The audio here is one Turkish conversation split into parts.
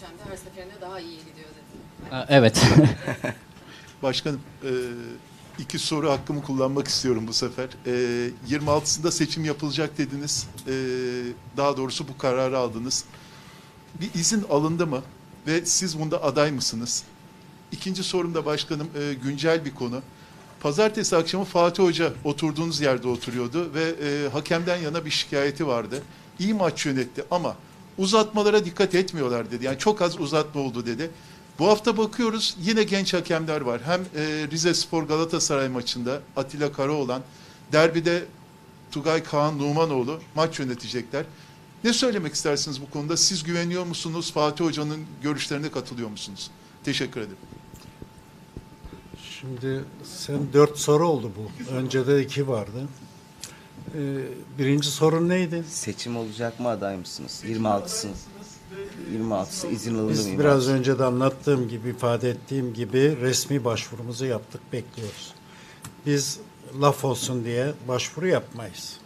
bütçem de her seferinde daha iyi gidiyor dedi. Evet. Başkanım, e, iki soru hakkımı kullanmak istiyorum bu sefer. E, 26'sında seçim yapılacak dediniz. E, daha doğrusu bu kararı aldınız. Bir izin alındı mı? Ve siz bunda aday mısınız? İkinci sorum da başkanım e, güncel bir konu. Pazartesi akşamı Fatih Hoca oturduğunuz yerde oturuyordu ve e, hakemden yana bir şikayeti vardı. İyi maç yönetti ama uzatmalara dikkat etmiyorlar dedi. Yani çok az uzatma oldu dedi. Bu hafta bakıyoruz yine genç hakemler var. Hem e, Rize Spor Galatasaray maçında Atilla Karaoğlan, derbide Tugay Kaan Numanoğlu maç yönetecekler. Ne söylemek istersiniz bu konuda? Siz güveniyor musunuz? Fatih Hoca'nın görüşlerine katılıyor musunuz? Teşekkür ederim. Şimdi sen dört soru oldu bu. Önce de iki vardı. Ee, birinci sorun neydi? Seçim olacak mı aday mısınız? 26'sı. 26'sı izin alındı Biz mı? biraz önce de anlattığım gibi, ifade ettiğim gibi resmi başvurumuzu yaptık, bekliyoruz. Biz laf olsun diye başvuru yapmayız.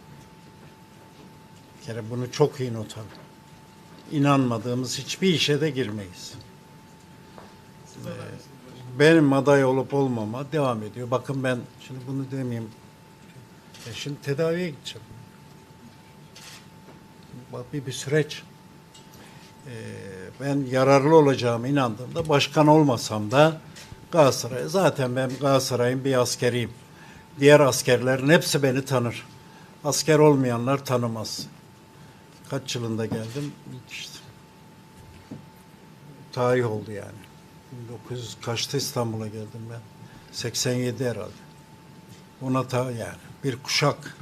Bir kere bunu çok iyi not alın. İnanmadığımız hiçbir işe de girmeyiz. Ee, benim aday olup olmama devam ediyor. Bakın ben şimdi bunu demeyeyim. E şimdi tedaviye gideceğim. Bak bir, bir süreç. Ee, ben yararlı olacağıma inandığımda başkan olmasam da Galatasaray zaten ben Galatasaray'ın bir askeriyim. Diğer askerlerin hepsi beni tanır. Asker olmayanlar tanımaz. Kaç yılında geldim? İşte. Tarih oldu yani. 1900 kaçta İstanbul'a geldim ben? 87 herhalde. Ona ta yani bir kuşak.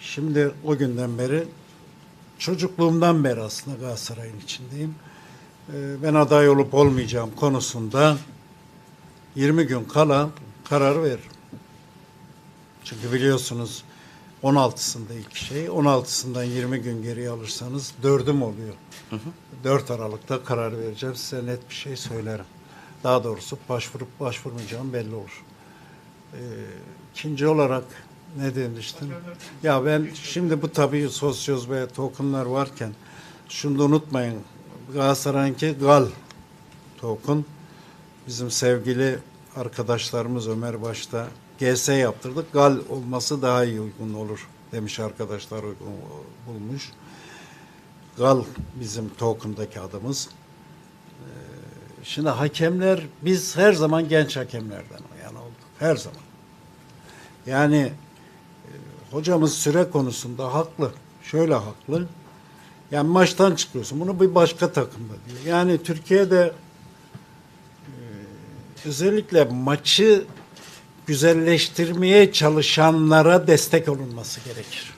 Şimdi o günden beri çocukluğumdan beri aslında Galatasaray'ın içindeyim. Ee, Ben aday olup olmayacağım konusunda 20 gün kala karar veririm. Çünkü biliyorsunuz 16'sında ilk şey, 16'sından 20 gün geriye alırsanız dördüm oluyor. 4 Aralık'ta karar vereceğim. Size net bir şey söylerim. Daha doğrusu başvurup başvurmayacağım belli olur. Ee, ikinci olarak ne demiştin? Ya ben şimdi bu tabii sosyoz ve tokenlar varken şunu da unutmayın. Galatasaray'ınki GAL token. Bizim sevgili arkadaşlarımız Ömer başta GS yaptırdık. GAL olması daha iyi uygun olur demiş arkadaşlar uygun bulmuş. GAL bizim token'daki adımız. Ee, Şimdi hakemler biz her zaman genç hakemlerden yana olduk. Her zaman. Yani hocamız süre konusunda haklı. Şöyle haklı. Yani maçtan çıkıyorsun. Bunu bir başka takımda diyor. Yani Türkiye'de e, özellikle maçı güzelleştirmeye çalışanlara destek olunması gerekir.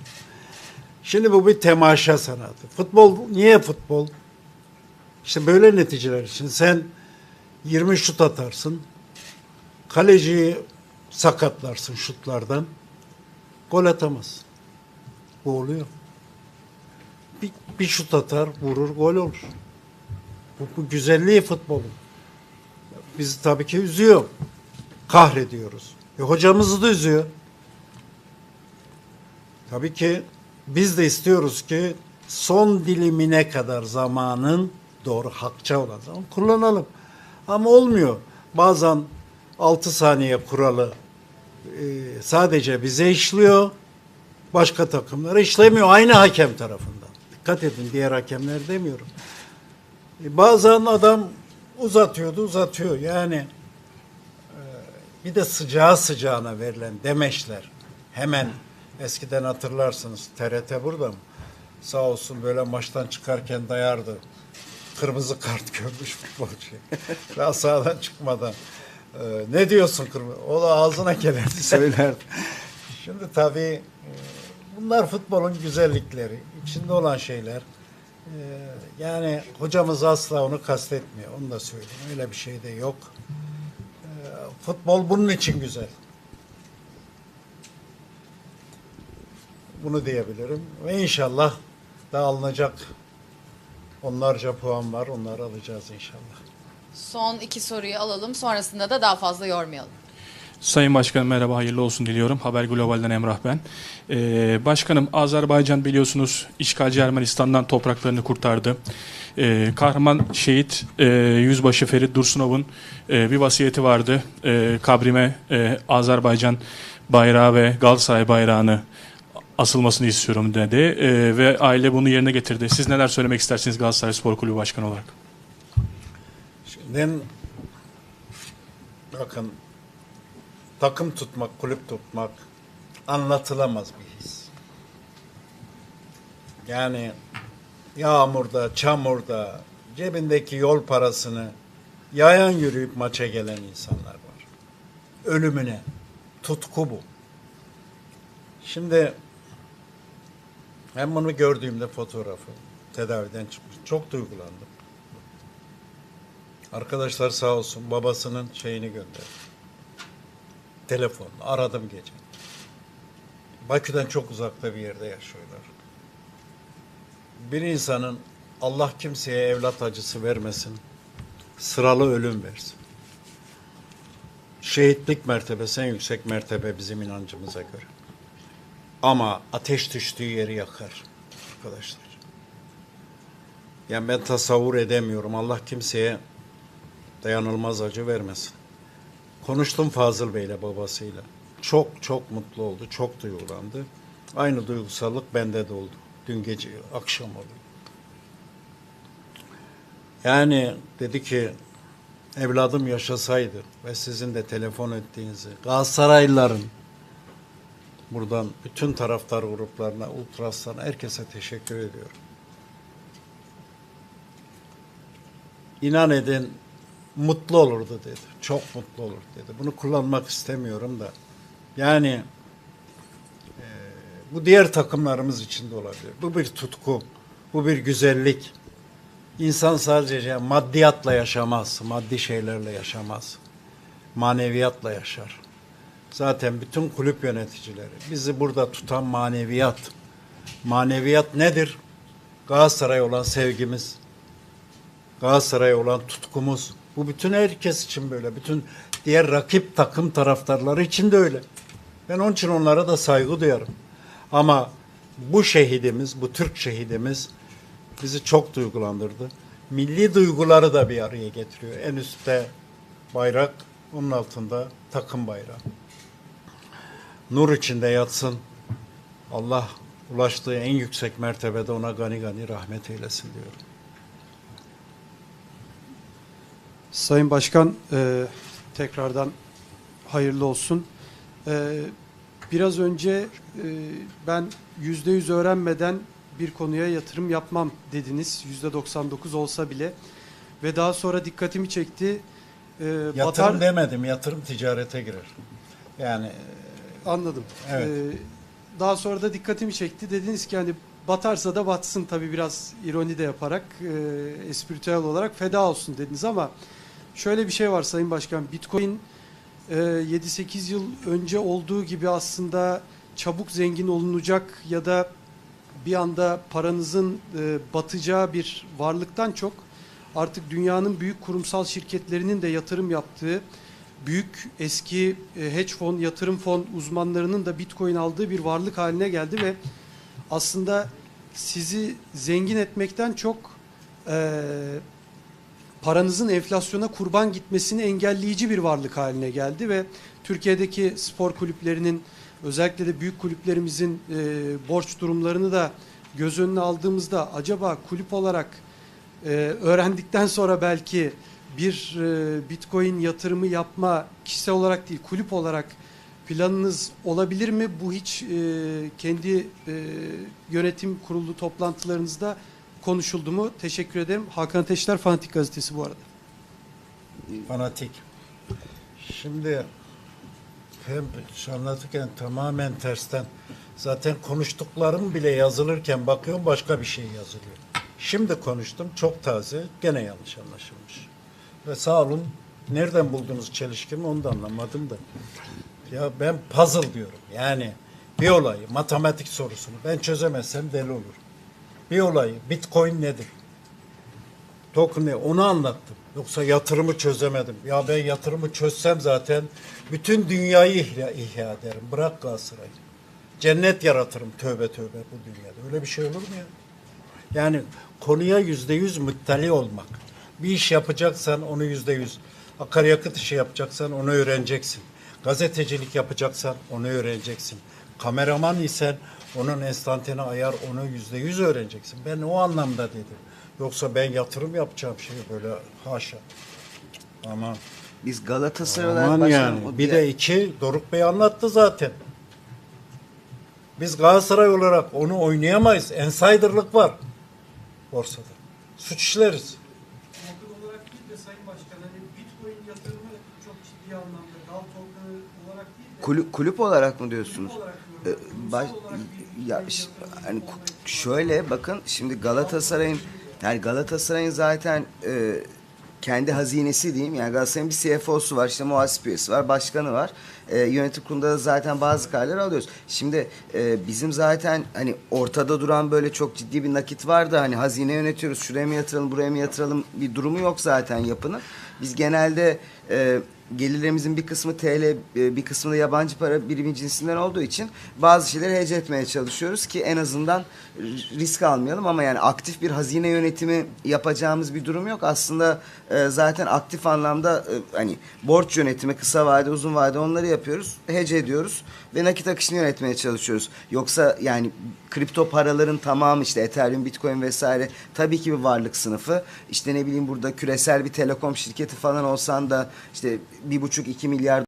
Şimdi bu bir temaşa sanatı. Futbol niye futbol? İşte böyle neticeler için sen 20 şut atarsın. Kaleciyi sakatlarsın şutlardan. Gol atamazsın. Bu oluyor. Bir, bir şut atar, vurur, gol olur. Bu, bu güzelliği futbolun. Bizi tabii ki üzüyor. Kahrediyoruz. E, hocamızı da üzüyor. Tabii ki biz de istiyoruz ki son dilimine kadar zamanın doğru hakça olan zaman kullanalım. Ama olmuyor. Bazen 6 saniye kuralı sadece bize işliyor. Başka takımlara işlemiyor. Aynı hakem tarafından. Dikkat edin diğer hakemler demiyorum. E, bazen adam uzatıyordu uzatıyor. Yani e, bir de sıcağı sıcağına verilen demeçler. Hemen eskiden hatırlarsınız TRT burada mı? Sağ olsun böyle maçtan çıkarken dayardı. Kırmızı kart görmüş futbolcu. Daha sahadan çıkmadan. Ee, ne diyorsun kırmızı? O da ağzına geleni söylerdi. Şimdi tabii e, bunlar futbolun güzellikleri, içinde olan şeyler. Ee, yani hocamız asla onu kastetmiyor. Onu da söyleyeyim. Öyle bir şey de yok. Ee, futbol bunun için güzel. Bunu diyebilirim. Ve inşallah da alınacak onlarca puan var. Onları alacağız inşallah. Son iki soruyu alalım. Sonrasında da daha fazla yormayalım. Sayın Başkanım merhaba, hayırlı olsun diliyorum. Haber Global'den Emrah ben. Ee, başkanım, Azerbaycan biliyorsunuz işgalci Ermenistan'dan topraklarını kurtardı. Ee, kahraman şehit e, Yüzbaşı Ferit Dursunov'un e, bir vasiyeti vardı. E, kabrime e, Azerbaycan bayrağı ve Galatasaray bayrağını asılmasını istiyorum dedi. E, ve aile bunu yerine getirdi. Siz neler söylemek istersiniz Galatasaray Spor Kulübü Başkanı olarak? Şimdi bakın takım tutmak, kulüp tutmak anlatılamaz bir his. Yani yağmurda, çamurda, cebindeki yol parasını yayan yürüyüp maça gelen insanlar var. Ölümüne. Tutku bu. Şimdi ben bunu gördüğümde fotoğrafı tedaviden çıkmış. Çok duygulandım. Arkadaşlar sağ olsun babasının şeyini gönderdi. Telefon aradım gece. Bakü'den çok uzakta bir yerde yaşıyorlar. Bir insanın Allah kimseye evlat acısı vermesin. Sıralı ölüm versin. Şehitlik mertebesi en yüksek mertebe bizim inancımıza göre. Ama ateş düştüğü yeri yakar arkadaşlar. Yani ben tasavvur edemiyorum. Allah kimseye dayanılmaz acı vermesin. Konuştum Fazıl Bey'le babasıyla. Çok çok mutlu oldu, çok duygulandı. Aynı duygusallık bende de oldu. Dün gece, akşam oldu. Yani dedi ki evladım yaşasaydı ve sizin de telefon ettiğinizi Galatasaraylıların buradan bütün taraftar gruplarına, ultraslarına herkese teşekkür ediyorum. İnan edin mutlu olurdu dedi. Çok mutlu olur dedi. Bunu kullanmak istemiyorum da. Yani e, bu diğer takımlarımız için de olabilir. Bu bir tutku, bu bir güzellik. İnsan sadece maddiyatla yaşamaz, maddi şeylerle yaşamaz. Maneviyatla yaşar. Zaten bütün kulüp yöneticileri bizi burada tutan maneviyat. Maneviyat nedir? Galatasaray olan sevgimiz, Galatasaray'a olan tutkumuz. Bu bütün herkes için böyle. Bütün diğer rakip takım taraftarları için de öyle. Ben onun için onlara da saygı duyarım. Ama bu şehidimiz, bu Türk şehidimiz bizi çok duygulandırdı. Milli duyguları da bir araya getiriyor. En üstte bayrak, onun altında takım bayrağı. Nur içinde yatsın. Allah ulaştığı en yüksek mertebede ona gani gani rahmet eylesin diyorum. Sayın Başkan e, tekrardan hayırlı olsun. E, biraz önce e, ben yüzde yüz öğrenmeden bir konuya yatırım yapmam dediniz. Yüzde 99 olsa bile ve daha sonra dikkatimi çekti. E, Yatırım batar demedim, yatırım ticarete girer. Yani anladım. Evet. E, daha sonra da dikkatimi çekti. Dediniz ki hani batarsa da batsın tabii biraz ironi de yaparak e, espritüel olarak feda olsun dediniz ama şöyle bir şey var Sayın Başkan. Bitcoin e, 7-8 yıl önce olduğu gibi aslında çabuk zengin olunacak ya da bir anda paranızın e, batacağı bir varlıktan çok artık dünyanın büyük kurumsal şirketlerinin de yatırım yaptığı büyük eski e, hedge fon, yatırım fon uzmanlarının da Bitcoin aldığı bir varlık haline geldi ve aslında sizi zengin etmekten çok e, paranızın enflasyona kurban gitmesini engelleyici bir varlık haline geldi ve Türkiye'deki spor kulüplerinin özellikle de büyük kulüplerimizin e, borç durumlarını da göz önüne aldığımızda acaba kulüp olarak e, öğrendikten sonra belki bir e, bitcoin yatırımı yapma kişisel olarak değil kulüp olarak planınız olabilir mi? Bu hiç e, kendi e, yönetim kurulu toplantılarınızda konuşuldu mu? Teşekkür ederim. Hakan Ateşler Fanatik Gazetesi bu arada. fanatik. Şimdi hem anlatırken tamamen tersten zaten konuştuklarım bile yazılırken bakıyorum başka bir şey yazılıyor. Şimdi konuştum çok taze gene yanlış anlaşılmış. Ve sağ olun nereden buldunuz çelişkimi onu da anlamadım da. Ya ben puzzle diyorum yani bir olayı matematik sorusunu ben çözemezsem deli olurum. Bir olayı bitcoin nedir? Token ne? Onu anlattım. Yoksa yatırımı çözemedim. Ya ben yatırımı çözsem zaten bütün dünyayı ihya, ihya ederim. Bırak Galatasaray'ı. Cennet yaratırım tövbe tövbe bu dünyada. Öyle bir şey olur mu ya? Yani konuya yüzde yüz müttali olmak. Bir iş yapacaksan onu yüzde yüz. Akaryakıt işi yapacaksan onu öğreneceksin. Gazetecilik yapacaksan onu öğreneceksin. Kameraman isen onun enstantane ayar onu yüzde yüz öğreneceksin. Ben o anlamda dedim. Yoksa ben yatırım yapacağım şey böyle haşa. Aman. Biz Galatasaray olarak Aman başkanım, yani. o Bir de iki Doruk Bey anlattı zaten. Biz Galatasaray olarak onu oynayamayız. Insider'lık var borsada. Suç işleriz. Token olarak değil de Sayın Başkan hani Bitcoin yatırımı çok ciddi anlamda Gal token'ı olarak değil de Kulüp, kulüp olarak mı diyorsunuz? Ee, baş, ya hani şöyle bakın şimdi Galatasaray'ın yani Galatasaray'ın zaten e, kendi hazinesi diyeyim. Yani Galatasaray'ın bir CFO'su var işte muhasebesi var başkanı var E, yönetim kurulunda da zaten bazı kararlar alıyoruz. Şimdi e, bizim zaten hani ortada duran böyle çok ciddi bir nakit var da hani hazine yönetiyoruz şuraya mı yatıralım buraya mı yatıralım bir durumu yok zaten yapının. Biz genelde e, gelirlerimizin bir kısmı TL, e, bir kısmı da yabancı para birimi cinsinden olduğu için bazı şeyleri hece etmeye çalışıyoruz ki en azından risk almayalım ama yani aktif bir hazine yönetimi yapacağımız bir durum yok. Aslında e, zaten aktif anlamda e, hani borç yönetimi kısa vade, uzun vade onları yapıyoruz. Hece ediyoruz ve nakit akışını yönetmeye çalışıyoruz. Yoksa yani kripto paraların tamamı işte Ethereum, Bitcoin vesaire tabii ki bir varlık sınıfı. İşte ne bileyim burada küresel bir telekom şirketi falan olsan da işte bir buçuk iki milyar